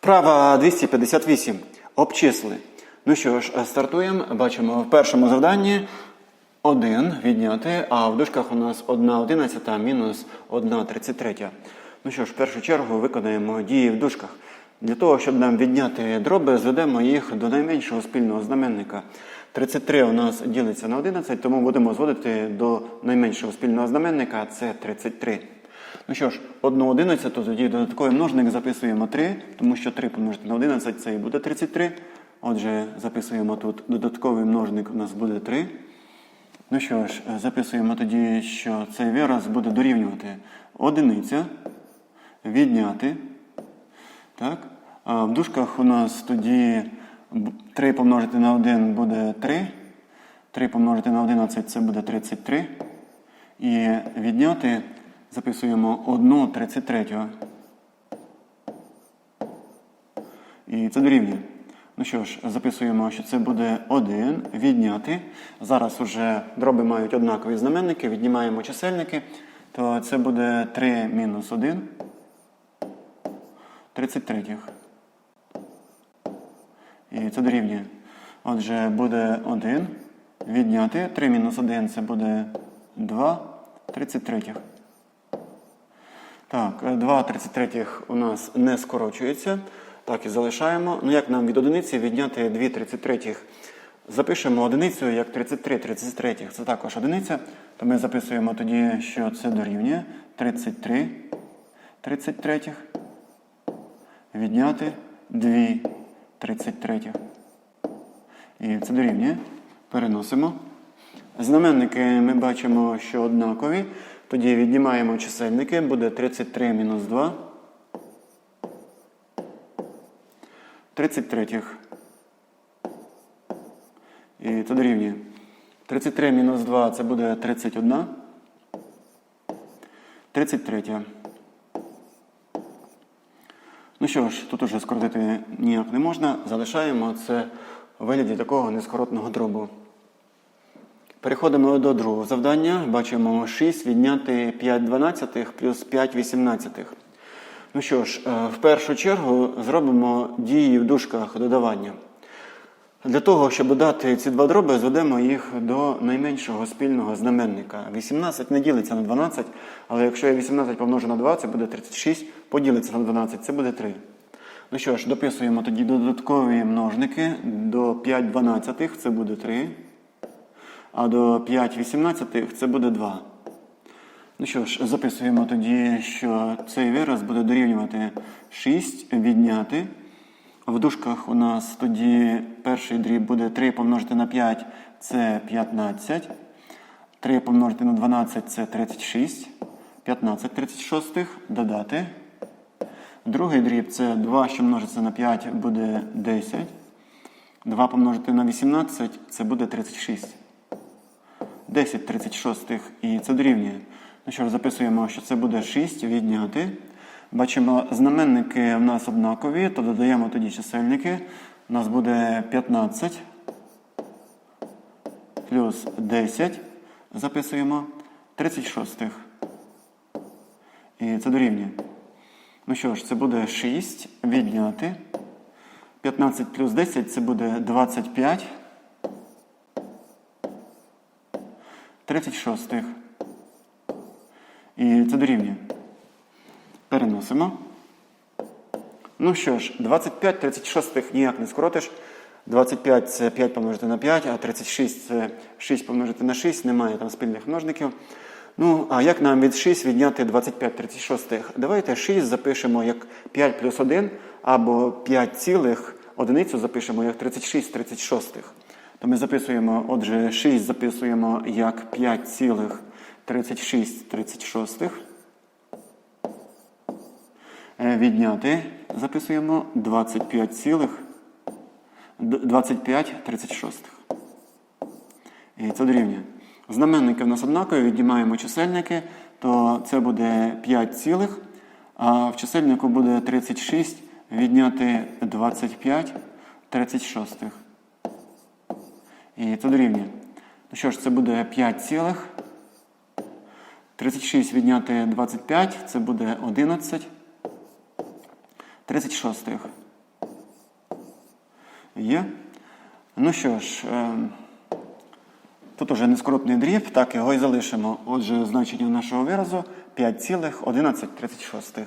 Вправа 258. Обчисли. Ну що ж, стартуємо. Бачимо в першому завданні 1 відняти, а в дужках у нас 1 одинадцята мінус 1 33. Ну що ж, в першу чергу виконаємо дії в дужках. Для того, щоб нам відняти дроби, зведемо їх до найменшого спільного знаменника. 33 у нас ділиться на 11, тому будемо зводити до найменшого спільного знаменника це 33. Ну що ж, 1 одинадцяту, тоді додатковий множник записуємо 3, тому що 3 помножити на 11 це і буде 33. Отже, записуємо тут додатковий множник у нас буде 3. Ну що ж, записуємо тоді, що цей вираз буде дорівнювати одиниця, відняти. Так? А в дужках у нас тоді 3 помножити на 1 буде 3. 3 помножити на 11 це буде 33. І відняти записуємо 1 33. І це дорівнює. Ну що ж, записуємо, що це буде 1 відняти. Зараз вже дроби мають однакові знаменники, віднімаємо чисельники, то це буде 3 мінус 1. 33. І це дорівнює. Отже, буде 1 відняти. 3 мінус 1 це буде 2 33. Так, 2 33 у нас не скорочується. Так, і залишаємо. Ну, як нам від одиниці відняти 2 33? Запишемо одиницю як 33 33. Це також одиниця. То ми записуємо тоді, що це дорівнює 33 33. Відняти 2 33. І це дорівнює. Переносимо. Знаменники ми бачимо, що однакові. Тоді віднімаємо чисельники. Буде 33 мінус 2. 33. І це дорівнює. 33 мінус 2 це буде 31. 33. Ну що ж, тут уже скоротити ніяк не можна. Залишаємо це у вигляді такого нескоротного дробу. Переходимо до другого завдання. Бачимо 6 відняти 5 дванадцятих плюс 5 вісімнадцятих. Ну що ж, е, в першу чергу зробимо дії в дужках додавання. Для того, щоб додати ці два дроби, зведемо їх до найменшого спільного знаменника. 18 не ділиться на 12, але якщо я 18 помножу на 2, це буде 36, поділиться на 12, це буде 3. Ну що ж, дописуємо тоді додаткові множники до 5 дванадцятих, це буде 3. А до 5 вісімнадцятих це буде 2. Ну що ж, записуємо тоді, що цей вираз буде дорівнювати 6 відняти. В дужках у нас тоді перший дріб буде 3 помножити на 5 це 15. 3 помножити на 12 це 36. 15 36 додати. Другий дріб це 2, що множиться на 5, буде 10. 2 помножити на 18 це буде 36. 10 36 і це дорівнює. Ну що ж, записуємо, що це буде 6 відняти. Бачимо, знаменники в нас однакові, то додаємо тоді чисельники. У нас буде 15 плюс 10. Записуємо 36. І це дорівнює. Ну що ж, це буде 6 відняти. 15 плюс 10 це буде 25. 36. І це дорівнює. Переносимо. Ну що ж, 25 36 ніяк не скоротиш. 25 це 5 помножити на 5, а 36 це 6 помножити на 6, немає там спільних множників. Ну, а як нам від 6 відняти 25 36? Давайте 6 запишемо як 5 плюс 1, або 5 цілих одиницю запишемо як 36 36. То ми записуємо, отже, 6 записуємо як 5 цілих 36 36. Е, Відняти записуємо 25 цілих 25 І це дорівнює. Знаменники в нас однакові, віднімаємо чисельники, то це буде 5 цілих, а в чисельнику буде 36 відняти 25 36. І це дорівнює. Ну що ж, це буде 5 цілих. 36 відняти 25, це буде 11. 36. Є. Ну що ж, е, тут уже нескоротний дріб, так його і залишимо. Отже, значення нашого виразу 5,1136.